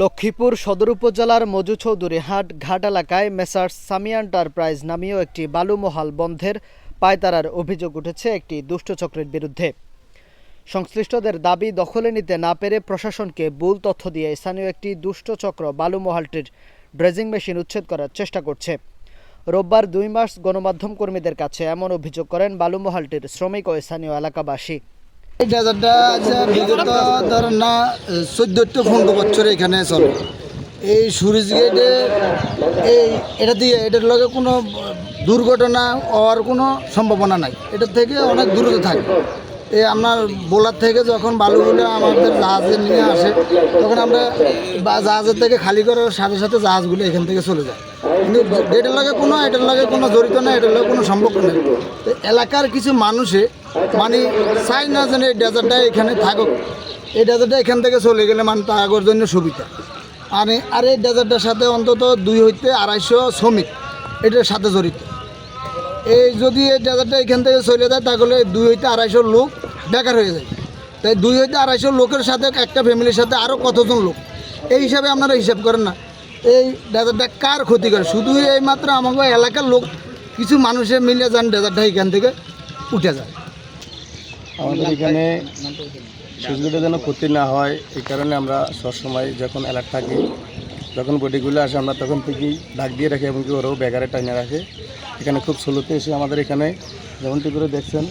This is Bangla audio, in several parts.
লক্ষ্মীপুর সদর উপজেলার মজু চৌধুরী হাট ঘাট এলাকায় মেসার্স সামি এন্টারপ্রাইজ নামীয় একটি বালুমহাল বন্ধের পায়তারার অভিযোগ উঠেছে একটি দুষ্ট চক্রের বিরুদ্ধে। সংশ্লিষ্টদের দাবি দখলে নিতে না পেরে প্রশাসনকে ভুল তথ্য দিয়ে স্থানীয় একটি দুষ্ট চক্র বালুমহালটির ড্রেজিং মেশিন উচ্ছেদ করার চেষ্টা করছে। রোববার দুই মাস গণমাধ্যম কর্মীদের কাছে এমন অভিযোগ করেন বালুমহালটির শ্রমিক ও স্থানীয় এলাকাবাসী। এই বিগত না চোদ্দ টু পনেরো বছর এখানে চলে। এই সুরিজ গেটে এই এটা দিয়ে এটার লগে কোনো দুর্ঘটনা হওয়ার কোনো সম্ভাবনা নাই। এটার থেকে অনেক দূরত্ব থাকে। এই আপনার বোলার থেকে যখন বালুগুলো আমাদের জাহাজে নিয়ে আসে, তখন আমরা জাহাজের থেকে খালি করার সাথে সাথে জাহাজগুলো এখান থেকে চলে যায়। এটার লগে কোনো, এটার লগে কোনো জড়িত না এটার লগে কোনো সম্পর্ক নেই। তো এলাকার কিছু মানুষে মানে চাই না যেন এই ডেজার্টটা এখানে থাকুক। এই ডেজার্টটা এখান থেকে চলে গেলে মানে তার জন্য সুবিধা। আর আর এই ডেজার্টটার সাথে অন্তত দুই হইতে আড়াইশো শ্রমিক এটার সাথে জড়িত। এই যদি এই ডেজার্টটা এখান থেকে চলে যায়, তাহলে দুই হইতে আড়াইশো লোক বেকার হয়ে যায়। তাই দুই হইতে আড়াইশো লোকের সাথে একটা ফ্যামিলির সাথে আরও কতজন লোক? এই হিসাবে আপনারা হিসাব করেন না। এই ডেজার্টটা কার ক্ষতি করে? শুধু এই মাত্র আমাকে এলাকার লোক, কিছু মানুষে মিলে যান ডেজার্টটা এখান থেকে উঠে যায়। আমাদের এখানে সুযোগটা যেন ক্ষতি না হয়, এই কারণে আমরা সবসময় যখন অ্যালার্ট থাকি, যখন বডিগুলো আসে, আমরা তখন থেকেই ডাক দিয়ে রাখি এমনকি ওরাও ব্যাগারে টাইনে রাখে। এখানে খুব স্লোতে এসে আমাদের এখানে যেমনটি করে দেখছেন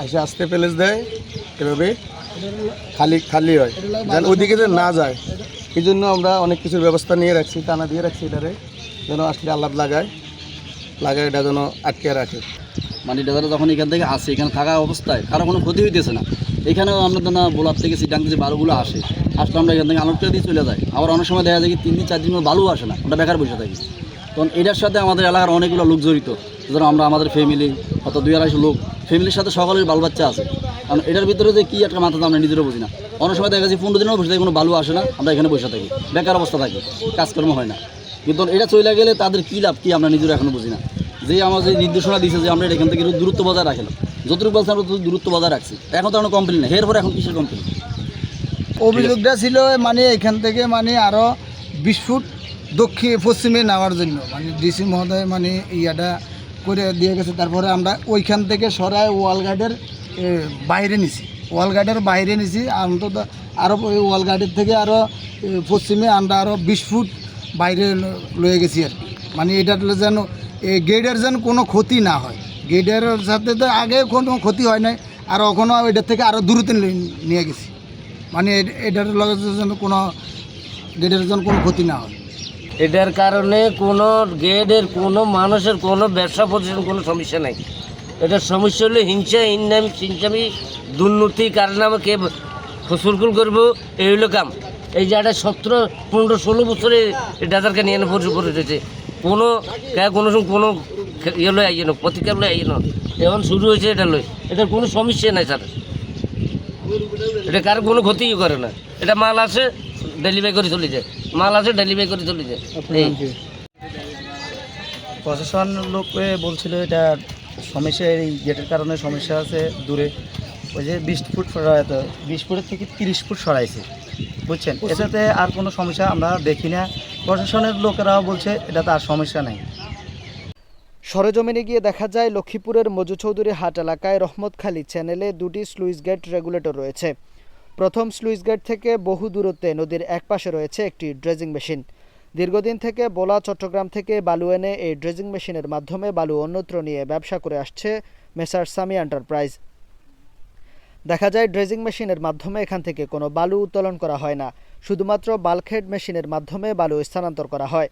আসে আসতে প্যালেস দেয়, এভাবে খালি খালি হয়, যেন ওদিকে যে না যায়। এই জন্য আমরা অনেক কিছুর ব্যবস্থা নিয়ে রাখছি, টানা দিয়ে রাখছি এটারে, যেন আসলে আল্লাদ লাগায় লাগায় এটা যেন আটকে রাখে। মানে ডেজার্টে যখন এখান থেকে আসে, এখানে থাকা অবস্থায় কারও কোনো ক্ষতি হইতেছে না। এখানেও আমরা না বোলার থেকে সিটাং যে বালুগুলো আসে। আসলে আমরা এখান থেকে করে দিয়ে চলে যাই। আবার অনেক সময় দেখা যায় কি তিন দিন, চার দিন বালু আসে না, আমরা বেকার বসে থাকি। তখন এটার সাথে আমাদের এলাকার অনেকগুলো লোক জড়িত, যেন আমরা আমাদের ফ্যামিলি অত দুই আড়াইশো লোক ফ্যামিলির সাথে সকলের বাল বাচ্চা আছে। কারণ এটার ভিতরে যে কী একটা মাথা আমরা নিজেরও বুঝি না। অনেক সময় দেখা যাচ্ছে পনেরো দিনও বসে থাকি কোনো বালু আসে না, আমরা এখানে বসে থাকি। বেকার অবস্থা থাকি, কাজকর্ম হয় না। কিন্তু এটা চলে গেলে তাদের কী লাভ, কী আমরা নিজেরা এখনও বুঝি না। যে আমার যে নির্দেশনা দিয়েছে যে আমরা এখান থেকে দূরত্ব বজায় রাখেন যতটুকু বলছে আমরা দূরত্ব বজায় রাখছি। এখন তো আমরা কমপ্লেন নেই। এরপরে এখন কিসের কমপ্লেন অভিযোগটা ছিল মানে এখান থেকে মানে আরও বিশ ফুট দক্ষিণ পশ্চিমে নেওয়ার জন্য। মানে ডিসি মহোদয় মানে ইয়াটা করে দিয়ে গেছে। তারপরে আমরা ওইখান থেকে সরাই ওয়াল গার্ডের বাইরে নিছি। ওয়াল গার্ডের বাইরে নিছি। অন্তত আরও ওই ওয়াল গার্ডের থেকে আরও পশ্চিমে আমরা আরও বিশ ফুট বাইরে লয়ে গেছি আর মানে এটা যেন এই গেটের যেন কোনো ক্ষতি না হয়। গেটের সাথে তো আগে কোনো ক্ষতি হয় নাই, আর ওখানে এটার থেকে আরও দূরত্বে নিয়ে- গেছি। মানে এটার লগে যেন কোনো গেডের যেন কোনো ক্ষতি না হয়। এটার কারণে কোনো গেটের কোনো মানুষের কোনো ব্যবসা প্রতিষ্ঠান কোনো সমস্যা নাই। এটার সমস্যা হলে হিংসা হিন্দামি সিনচামি দুর্নীতি কারণ আমাকে ফসলকুল করব এই হলো কাম। এই যে একটা সতেরো পনেরো ষোলো বছরে ডাক্তারকে নিয়ে পরিচয় করে দিয়েছে। কোনো কোনো সময় কোনো ইয়ে লয় আইয়ে না প্রতিকার লয় আইয়ে না। এখন শুরু হয়েছে এটা লয়। এটার কোনো সমস্যা নাই স্যার। এটা কারও কোনো ক্ষতিই করে না। এটা মাল আছে ডেলিভারি করে চলে যায়। মাল আছে ডেলিভারি করে চলে যায়। প্রশাসন লোক বলছিল এটা সমস্যা এই গেটের কারণে সমস্যা আছে দূরে। ওই যে বিশ ফুট সরাই তো বিশ ফুটের থেকে তিরিশ ফুট সরাইছে। বুঝছেন? এটাতে আর কোনো সমস্যা আমরা দেখি না। প্রশাসনের লোকেরাও বলছে এটাতে আর সমস্যা নাই। সরেজমিনে গিয়ে দেখা যায় লক্ষ্মীপুরের মজু চৌধুরী হাট এলাকায় রহমতখালী চ্যানেলে দুটি স্লুইস গেট রেগুলেটর রয়েছে। প্রথম স্লুইস গেট থেকে বহু দূরত্বে নদীর একপাশে রয়েছে একটি ড্রেজিং মেশিন। দীর্ঘদিন থেকে বোলা, চট্টগ্রাম থেকে বালু এনে এই ড্রেজিং মেশিনের মাধ্যমে বালু অন্যত্র নিয়ে ব্যবসা করে আসছে মেসার সামি এন্টারপ্রাইজ। দেখা যায়, ড্রেজিং মেশিনের মাধ্যমে এখান থেকে কোনো বালু উত্তোলন করা হয় না, শুধুমাত্র বাল্কহেড মেশিনের মাধ্যমে বালু স্থানান্তর করা হয়।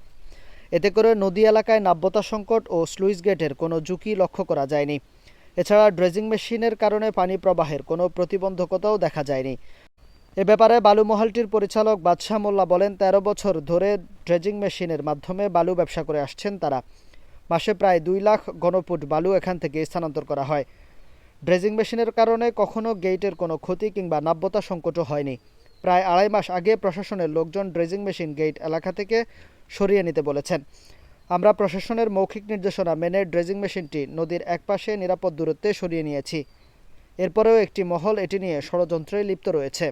এতে করে নদী এলাকায় নাব্যতা সংকট ও স্লুইস গেটের কোনো ঝুঁকি লক্ষ্য করা যায়নি। এছাড়া ড্রেজিং মেশিনের কারণে পানি প্রবাহের কোনো প্রতিবন্ধকতাও দেখা যায়নি। এ ব্যাপারে বালু মহলটির পরিচালক বাদশাহ মোল্লা বলেন, তেরো বছর ধরে ড্রেজিং মেশিনের মাধ্যমে বালু ব্যবসা করে আসছেন তারা। মাসে প্রায় দুই লাখ ঘনফুট বালু এখান থেকে স্থানান্তর করা হয়। ড্রেজিং মেশিনের কারণে কখনো গেটের কোনো ক্ষতি কিংবা নাব্যতা সংকটও হয়নি। প্রায় আড়াই মাস আগে প্রশাসনের লোকজন ড্রেজিং মেশিন গেট এলাকা থেকে সরিয়ে নিতে বলেছেন। আমরা প্রশাসনের মৌখিক নির্দেশনা মেনে ড্রেজিং মেশিনটি নদীর একপাশে নিরাপদ দূরত্বে সরিয়ে নিয়েছি। এরপরেও একটি মহল এটি নিয়ে ষড়যন্ত্রে লিপ্ত রয়েছে।